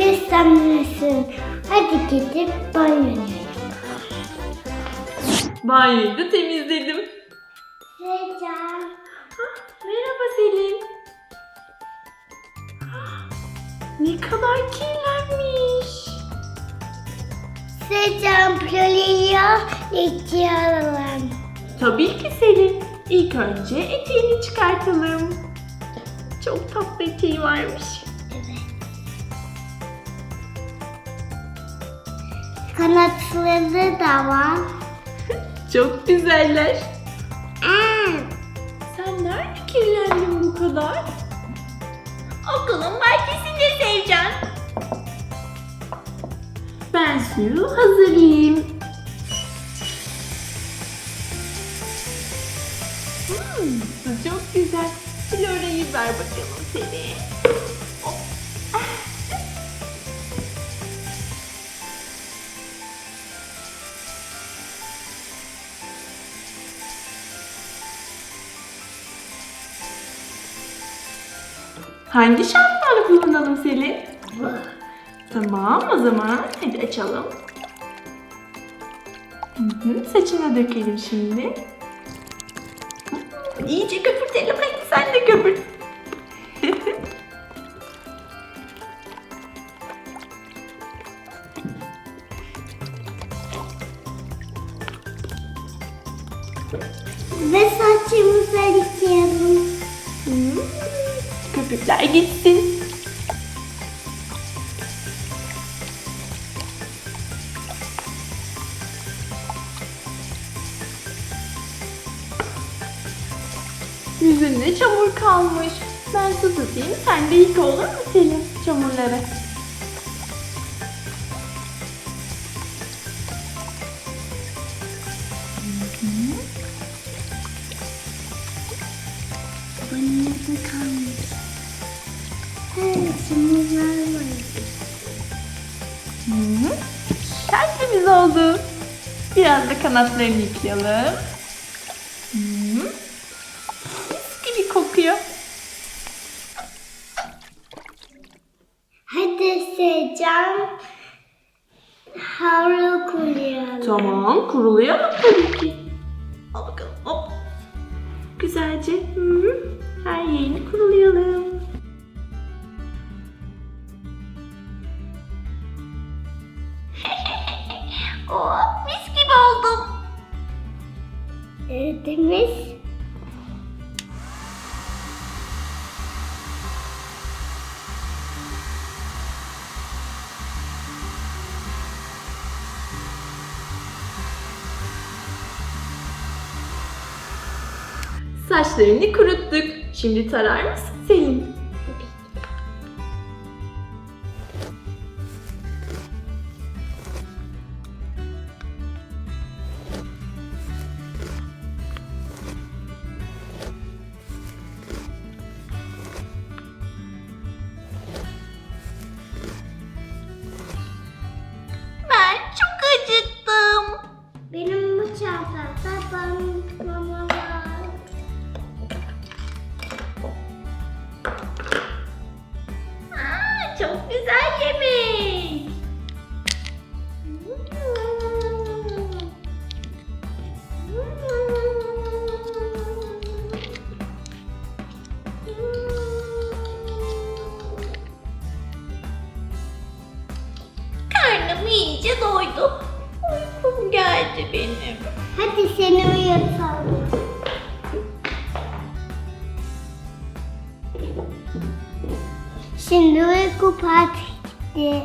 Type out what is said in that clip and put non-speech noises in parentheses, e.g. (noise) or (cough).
pislenmesin. Hadi gidip banyoya. Banyoyu da temizledim. Secan. Merhaba Selin. Ne kadar kirlenmiş. Secan Ploli'ye yıkayalım. Tabii ki Selin. İlk önce eteğini çıkartalım. Çok tatlı eteği varmış. Evet. Kanatları da var. (laughs) Çok güzeller. Aa, Sen nerede kirlendin bu kadar? Okulun bahçesinde Sevcan. Ben suyu hazırlayayım. Hmm, çok güzel. Flora'yı ver bakalım seni. Hangi şampuanı kullanalım Selin? Tamam o zaman hadi açalım. Hı hı, saçına dökelim şimdi. İyice köpürtelim hadi sen de köpürt. Ve saçımızı yıkayalım. Hmm, Köpükler gitsin. Yüzünde çamur kalmış. Ben su tutayım, sen de yıka olur mu Selin çamurları? Banyoda kalmış. Evet, Tertemiz oldu. Biraz da kanatlarını yıkayalım. Mis gibi kokuyor. Hadi Secan. Havlu koyalım. Tamam, kurulayalım tabii ki. Al bakalım, hop. Güzelce hı -hı. her yerini kurulayalım. Oh, mis gibi oldum. Ee, Temiz. Saçlarını kuruttuk. Şimdi tarar mısın Karnım iyice doydu. Uykum geldi benim. Hadi seni uyutalım. Şimdi uyku partisi.